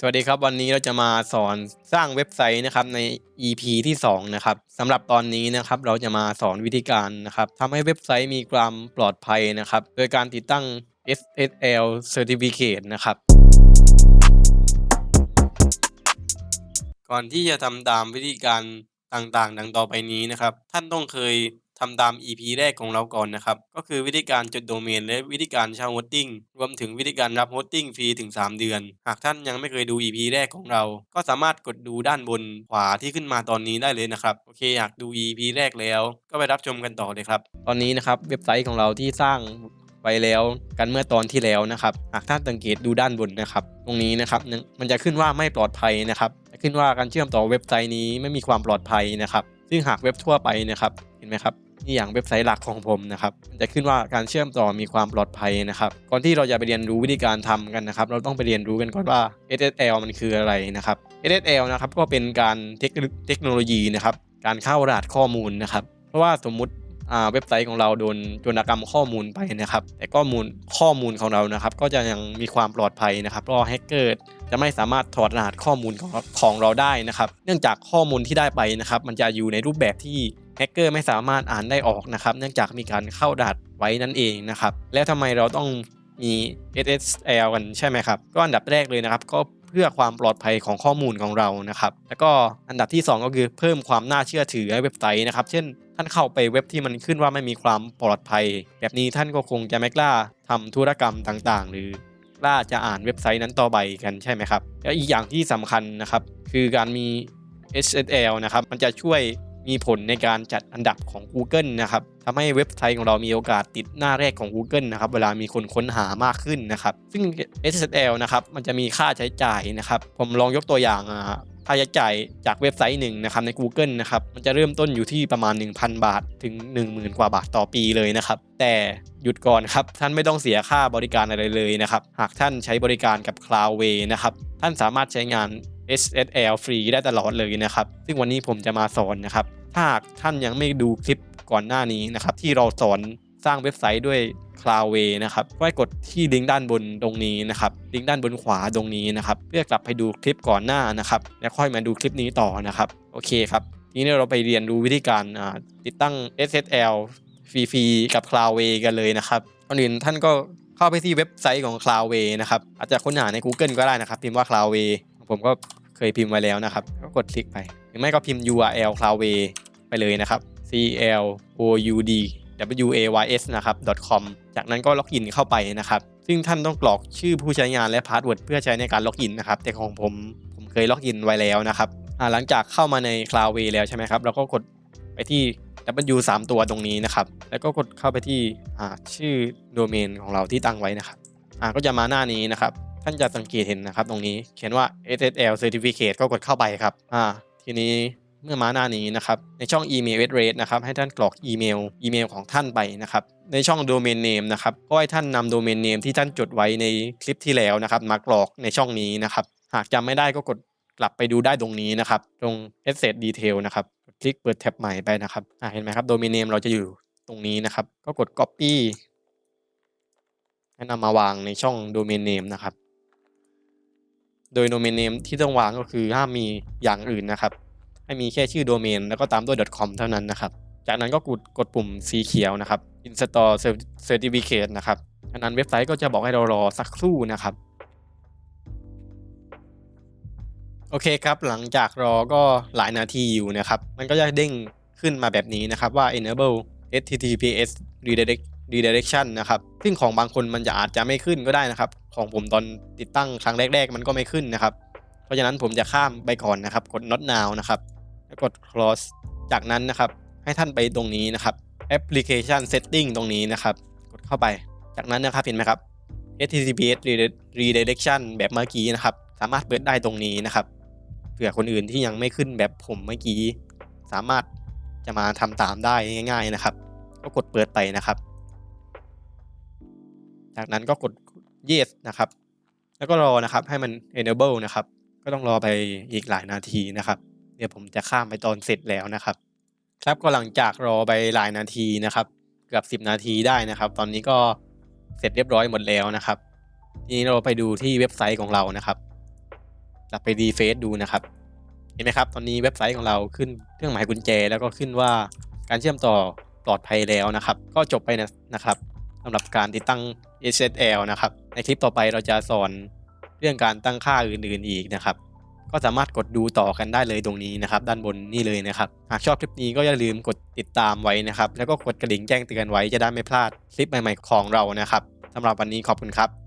สวัสดีครับวันนี้เราจะมาสอนสร้างเว็บไซต์นะครับใน EP ที่2นะครับสำหรับตอนนี้นะครับเราจะมาสอนวิธีการนะครับทำให้เว็บไซต์มีความปลอดภัยนะครับ โดยการติดตั้ง SSL Certificate นะครับ ก่อนที่จะทำตามวิธีการต่างๆ ดังต่อไปนี้นะครับ ท่านต้องเคย ทำตาม EP แรกของเราก่อนนะครับ ก็คือวิธีการจดโดเมน และวิธีการเช่าโฮสติ้งรวมถึงวิธีการรับโฮสติ้งฟรีถึง 3 เดือน หากท่านยังไม่เคยดู EP แรกของเรา ก็สามารถกดดูด้านบนขวาที่ขึ้นมาตอนนี้ได้เลยนะครับ โอเคอยากดู EP แรกแล้ว ก็ไปรับชมกันต่อเลยครับ ตอนนี้นะครับเว็บไซต์ของเราที่สร้างไว้แล้วกันเมื่อตอนที่แล้วนะครับ หากท่านสังเกตดูด้านบนนะครับ ตรงนี้นะครับมันจะขึ้นว่าไม่ปลอดภัยนะครับจะขึ้นว่าการเชื่อมต่อเว็บไซต์นี้ไม่มีความปลอดภัยนะครับ ซึ่งหากเว็บทั่วไปนะครับเห็นไหมครับนี่อย่างเว็บไซต์หลักของผมนะครับมันจะขึ้นว่าการเชื่อมต่อมีความปลอดภัยนะครับ ก่อนที่เราจะไปเรียนรู้วิธีการทำกันนะครับ เราต้องไปเรียนรู้กันก่อนว่า SSL มันคืออะไรนะครับ SSL นะครับก็เป็นการเทคโนโลยีนะครับ การเข้ารหัสข้อมูลนะครับ เพราะว่าสมมุติอ่าเว็บไซต์ของเราโดนโจรกรรมข้อมูลไปนะครับ แต่ข้อมูลข้อมูลของเรานะครับ ก็จะยังมีความปลอดภัยนะครับเพราะแฮกเกอร์ จะไม่สามารถถอดรหัสข้อมูลของของเราได้นะครับ เนื่องจากข้อมูลที่ได้ไปนะครับ มันจะอยู่ในรูปแบบที่แฮกเกอร์ไม่สามารถอ่านได้ออกนะครับ เนื่องจากมีการเข้ารหัสไว้นั่นเองนะครับ แล้วทำไมเราต้องมี SSL กันใช่ไหมครับ ก็อันดับแรกเลยนะครับ ก็เพื่อความปลอดภัยของข้อมูลของเรานะครับ แล้วก็อันดับที่ 2 ก็คือเพิ่มความน่าเชื่อถือให้เว็บไซต์นะครับ เช่น ท่านเข้าไปเว็บที่มันขึ้นว่าไม่มีความปลอดภัย แบบนี้ท่านก็คงจะไม่กล้าทำธุรกรรมต่างๆ หรือ ล่าจะอ่านเว็บไซต์นั้นต่อไปกันใช่ไหมครับ แล้วอีกอย่างที่สำคัญนะครับ คือการมี SSL นะครับ มันจะช่วยมีผลในการจัดอันดับของ Google นะครับทำให้เว็บไซต์ของเรามีโอกาสติดหน้าแรกของ Google นะครับ เวลามีคนค้นหามากขึ้นนะครับ ซึ่ง SSL นะครับ มันจะมีค่าใช้จ่ายนะครับ ผมลองยกตัวอย่าง ค่าใช้จ่ายจากเว็บไซต์หนึ่งนะครับใน Google นะครับมันจะเริ่มต้นอยู่ที่ประมาณ 1,000 บาทถึง 10,000 กว่าบาทต่อปีเลยนะครับแต่หยุดก่อนครับ ท่านไม่ต้องเสียค่าบริการอะไรเลยนะครับ หากท่านใช้บริการกับ Cloudway นะครับท่านสามารถใช้งาน SSL ฟรีได้ตลอดเลยนะครับ ซึ่งวันนี้ผมจะมาสอนนะครับ ถ้าท่านยังไม่ดูคลิปก่อนหน้านี้นะครับที่เราสอน สร้างเว็บไซต์ด้วย Cloudway นะครับก็ให้กดที่ลิงก์ด้านบนตรงนี้นะครับลิงก์ด้านบนขวาตรงนี้นะครับเพื่อกลับไปดูคลิปก่อนหน้านะครับแล้วค่อยมาดูคลิปนี้ต่อนะครับโอเคครับทีนี้เราไปเรียนรู้วิธีการติดตั้ง SSL ฟรีๆกับ Cloudway กันเลยนะครับก่อนอื่นท่านก็เข้าไปที่เว็บไซต์ของ Cloudway นะครับอาจจะค้นหาใน Google ก็ได้นะครับพิมพ์ว่า Cloudway ผมก็เคยพิมพ์ไว้แล้วนะครับ ก็กดคลิกไป หรือไม่ก็พิมพ์ URL Cloudway ไปเลยนะครับ c l o u d w a y s นะครับ .com จากนั้นก็ล็อกอินเข้าไปนะครับ ซึ่งท่านต้องกรอกชื่อผู้ใช้งานและพาสเวิร์ดเพื่อใช้ในการล็อกอินนะครับ แต่ของผมผมเคยล็อกอินไว้แล้วนะครับหลังจากเข้ามาใน Cloudway แล้วใช่ไหมครับเราก็กดไปที่ W 3ตัวตรงนี้นะครับ แล้วก็กดเข้าไปที่ชื่อโดเมนของเราที่ตั้งไว้นะครับก็จะมาหน้านี้นะครับ ท่านจะสังเกตเห็นนะครับ ตรงนี้เขียนว่า SSL Certificate ก็กดเข้าไปครับทีนี้ เมื่อมาหน้านี้นะครับในช่องอีเมล address นะครับให้ท่านกรอกอีเมลอีเมลของท่านไปนะครับในช่อง domain name นะครับก็ให้ท่านนำ domain name ที่ท่านจดไว้ในคลิปที่แล้วนะครับมากรอกในช่องนี้นะครับหากจำไม่ได้ก็กดกลับไปดูได้ตรงนี้นะครับ ตรง asset detail นะครับกดคลิกเปิดแท็บใหม่ไปนะครับเห็นไหมครับ domain name เราจะอยู่ตรงนี้นะครับ ก็กด copy ให้นำมาวางในช่อง domain name นะครับ โดย domain name ที่ต้องวางก็คือห้ามมีอย่างอื่นนะครับ ให้มีแค่ชื่อโดเมนแล้วก็ตามด้วย .com เท่านั้นนะครับ จากนั้นก็กดกดปุ่มสีเขียวนะครับ install certificate นะครับจากนั้นเว็บไซต์ก็จะบอกให้เรารอสักครู่นะครับ โอเคครับหลังจากรอก็หลายนาทีอยู่นะครับ มันก็จะเด้งขึ้นมาแบบนี้นะครับว่า enable https redirect redirection นะครับ ซึ่งของบางคนมันจะอาจจะไม่ขึ้นก็ได้นะครับ ของผมตอนติดตั้งครั้งแรก ๆ มันก็ไม่ขึ้นนะครับ เพราะฉะนั้นผมจะข้ามไปก่อนนะครับ กด not now นะครับ กด close จากนั้นนะครับ ให้ท่านไปตรงนี้นะครับ application setting ตรงนี้นะครับ กดเข้าไป จากนั้นนะครับเห็นไหมครับ https redirection แบบเมื่อกี้นะครับ สามารถเปิดได้ตรงนี้นะครับเผื่อคนอื่นที่ยังไม่ขึ้นแบบผมเมื่อกี้ สามารถจะมาทำตามได้ง่าย ๆนะครับ ก็กดเปิดไปนะครับ จากนั้นก็กด yes นะครับ แล้วก็รอนะครับให้มัน enable นะครับ ก็ต้องรอไปอีกหลายนาทีนะครับ เดี๋ยวผมจะข้ามไปตอนเสร็จแล้วนะครับ ครับก็หลังจากรอไปหลายนาทีนะครับเกือบ 10 นาทีได้นะครับ ตอนนี้ก็เสร็จเรียบร้อยหมดแล้วนะครับทีนี้เราไปดูที่เว็บไซต์ของเรานะครับลับไปรีเฟซดูนะครับ เห็นไหมครับ ตอนนี้เว็บไซต์ของเราขึ้นเครื่องหมายกุญแจ แล้วก็ขึ้นว่าการเชื่อมต่อปลอดภัยแล้วนะครับ ก็จบไปนะนะครับสำหรับการติดตั้ง SSL นะครับ ในคลิปต่อไปเราจะสอนเรื่องการตั้งค่าอื่นๆอีกนะครับ ก็สามารถกดดูต่อกันได้เลยตรงนี้นะครับ ด้านบนนี่เลยนะครับ หากชอบคลิปนี้ก็อย่าลืมกดติดตามไว้นะครับ แล้วก็กดกระดิ่งแจ้งเตือนไว้จะได้ไม่พลาดคลิปใหม่ๆของเรานะครับสำหรับวันนี้ขอบคุณครับ